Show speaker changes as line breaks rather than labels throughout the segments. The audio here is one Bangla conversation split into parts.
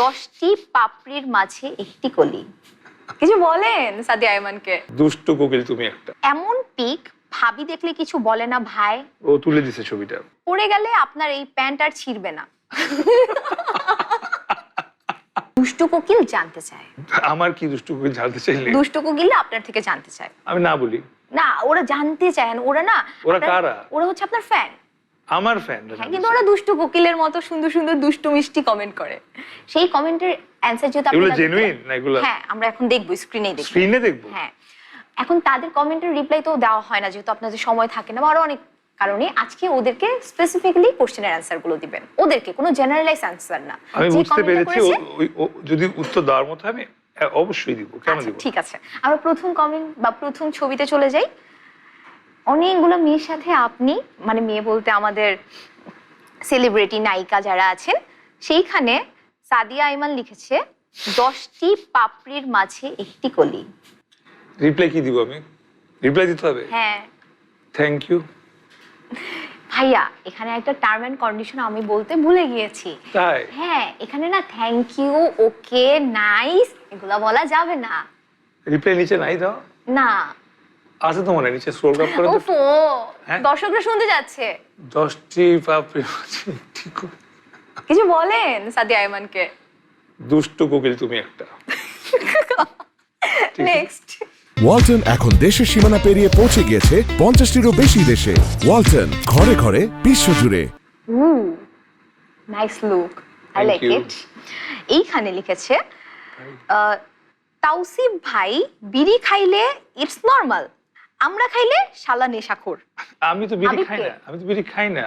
দশটি পাপড়ির মাঝে একটি কলি। কিছু বলেন সাদিয়া আয়মানকে
দুষ্টু কোকিল তুমি একটা।
এমন পিক ভাবি দেখলে কিছু বলে না ভাই?
ও তুলে দিছে ছবিটা।
পড়ে গেলে আপনার এই প্যান্ট আর ছিঁড়বে না। দুষ্টু কোকিল জানতে চায়।
আমার কি দুষ্টু কোকিল জানতে চাইলে?
দুষ্টু কোকিল আপনার থেকে জানতে চায়।
আমি না বলি।
না ওরা জানতে চায় না। ওরা না
ওরা কারা?
ওরা হচ্ছে আপনার ফ্যান
আমার ফ্যান
কিন্তু ওরা দুষ্টু কোকিলের মতো সুন্দর সুন্দর দুষ্টু মিষ্টি কমেন্ট করে। সেই কমেন্টের অ্যান্সার যেহেতু
এগুলো জেনুইন না এগুলো
হ্যাঁ আমরা এখন দেখব স্ক্রিনে দেখব।
স্ক্রিনে দেখব?
হ্যাঁ। এখন তাদের কমেন্টের রিপ্লাই তো দেওয়া হয় না যেহেতু আপনাদের সময় থাকে না বা আরও অনেক কারণে আজকে ওদেরকে স্পেসিফিক্যালি কোশ্চেনের অ্যান্সারগুলো দিবেন। ওদেরকে কোনো জেনারেলাইজ অ্যান্সার না।
আমি বুঝতে পেরেছি যদি উত্তর দেওয়ার মতো আমি অবশ্যই দিব। কেন
আচ্ছা
দিব?
ঠিক আছে। আমরা প্রথম কমেন্ট বা প্রথম ছবিতে চলে যাই। অনেকগুলো মেয়ের সাথে আপনি মানে মেয়ে বলতে আমাদের সেলিব্রিটি নায়িকা যারা আছেন সেইখানে সাদিয়া আইমান লিখেছে দশটি পাপড়ির মাঝে একটি কলি।
রিপ্লাই কি দিব আমি? রিপ্লাই দিতে হবে?
হ্যাঁ।
থ্যাংক ইউ
ভাইয়া এখানে একটা টার্ম এন্ড কন্ডিশন আমি বলতে ভুলে গিয়েছি।
তাই?
হ্যাঁ এখানে না থ্যাংক ইউ ওকে নাইস এগুলা বলা যাবে না।
রিপ্লাই নিচে নাই দাও
না।
আছে তো মনে হয়, নিচে স্ক্রোল আপ করে
ওফো
হ্যাঁ?
দর্শকরা শুনতে যাচ্ছে।
দশটি পাপড়ি
কিছু বলেন সাদিয়া আয়মানকে
দুষ্টু কোকিল তুমি একটা।
নেক্সট
ওয়ালটন এখন দেশের সীমানা পেরিয়ে পৌঁছে গিয়েছে পঞ্চাশটিরও বেশি দেশে। ওয়ালটন ঘরে ঘরে বিশ্বজুড়ে
উ nice look I like it এইখানে লিখেছে আহ, তাওসিফ ভাই বিড়ি খাইলে ইটস নর্মাল আমরা খাইলে শালা নেশাখোর।
আমি তো বিড়ি খাই না আমি তো বিড়ি খাই না।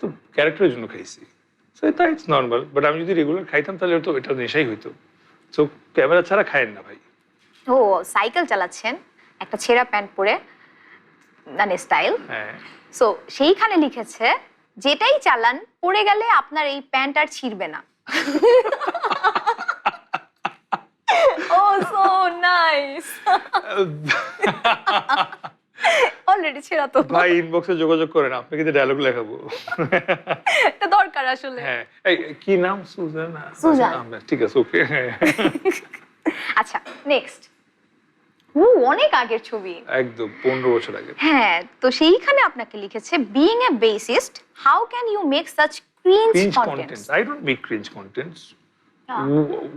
তো ক্যারেক্টারের জন্য খাইছি। সো তাই ইটস নর্মাল বাট আমি যদি রেগুলার খাইতাম তাহলে তো এটা নেশাই হইতো। সো ক্যামেরা ছাড়া খায়েন না ভাই।
ও সাইকেল চালাচ্ছেন একটা ছেঁড়া প্যান্ট পরে মানে স্টাইল
হ্যাঁ।
সো সেইখানে লিখেছে যেটাই চালান পড়ে গেলে আপনার এই প্যান্ট আর ছিঁড়বে না। ও সো নাইস অলরেডি ছেঁড়া তো।
ভাই ইনবক্সে যোগাযোগ করেন আপনাকে যে ডায়লগ লেখাবো।
এটা দরকার আসলে।
হ্যাঁ এই কি নাম? সুজান?
সুজান।
ঠিক আছে ওকে
আচ্ছা নেক্সট ও অনেক আগের ছবি।
একদম পনেরো বছর আগে
হ্যাঁ তো সেইখানে আপনাকে লিখেছে being a bassist how can you make such cringe
cringe
content
content I don't make cringe contents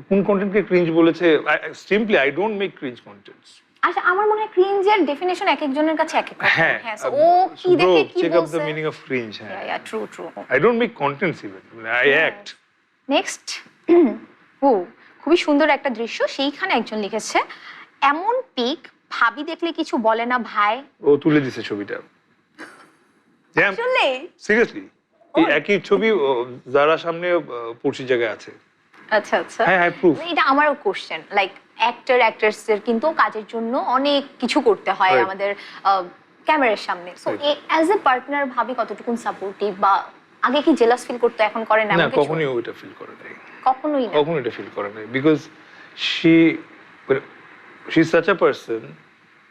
কোন কন্টেন্টকে ক্রিঞ্জ বলেছে? Simply I don't make cringe contents
আচ্ছা আমার মনে হয় ক্রিঞ্জের ডেফিনেশন এক একজনের কাছে এক এক
হ্যাঁ
হ্যাঁ so ও কি দেখে কি বলছে?
Check up the meaning of cringe হ্যাঁ
yeah true true
I don't make contents even I act
next ও খুবই সুন্দর একটা দৃশ্য সেইখানে একজন লিখেছে এমন পিক ভাবি দেখলে কিছু বলে না ভাই।
ও তুলে দিছে ছবিটা। সিরিয়াসলি এই একই ছবি যারা সামনে পড়শি জায়গায় আছে।
আচ্ছা আচ্ছা।
হ্যাঁ হ্যাঁ প্রুফ
এটা আমারও কোশ্চেন লাইক অ্যাক্টর অ্যাক্ট্রেসদের কিন্তু কাজের জন্য অনেক কিছু করতে হয়. আমাদের ক্যামেরার সামনে। সো অ্যাজ এ পার্টনার ভাবি কতটুকুন সাপোর্টিভ বা আগে কি জেলাস ফিল করতো এখন করে না
না? কখনোই ওইটা ফিল করে নাই।
কখনোই না।
কখনো এটা ফিল করে নাই because she she such a person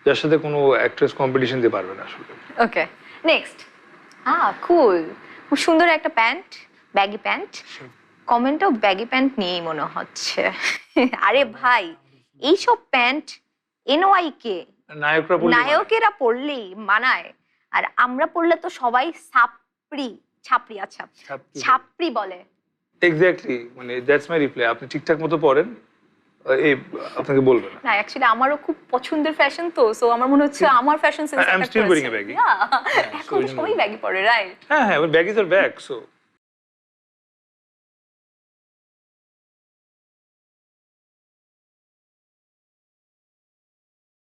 যার সাথে কোনো অ্যাক্ট্রেস কম্পিটিশন দিতে পারবে না আসলে।
ওকে নেক্সট আ কুল খুব সুন্দর একটা প্যান্ট ব্যাগি প্যান্ট কমেন্টও ব্যাগি প্যান্ট নিয়েই মনে হচ্ছে। আরে ভাই এইসব প্যান্ট এনওয়াই কে
নায়করা
নায়কেরা পড়লেই মানায়। আর আমরা পড়লে তো সবাই ছাপড়ি ছাপড়ি আচ্ছা
ছাপড়ি।
বলে।
এক্স্যাক্টলি মানে দ্যাটস মাই রিপ্লাই আপনি ঠিকঠাক মতো পড়েন এই আপনাকে বলবে না।
অ্যাকচুয়ালি আমারও খুব পছন্দের ফ্যাশন তো সো আমার মনে হচ্ছে আমার fashion sense
wearing a baggy. Yeah, so
এখন সবাই ব্যাগি পরে রাইট
হ্যাঁ হ্যাঁ ব্যাগ ইজ আর ব্যাগ সো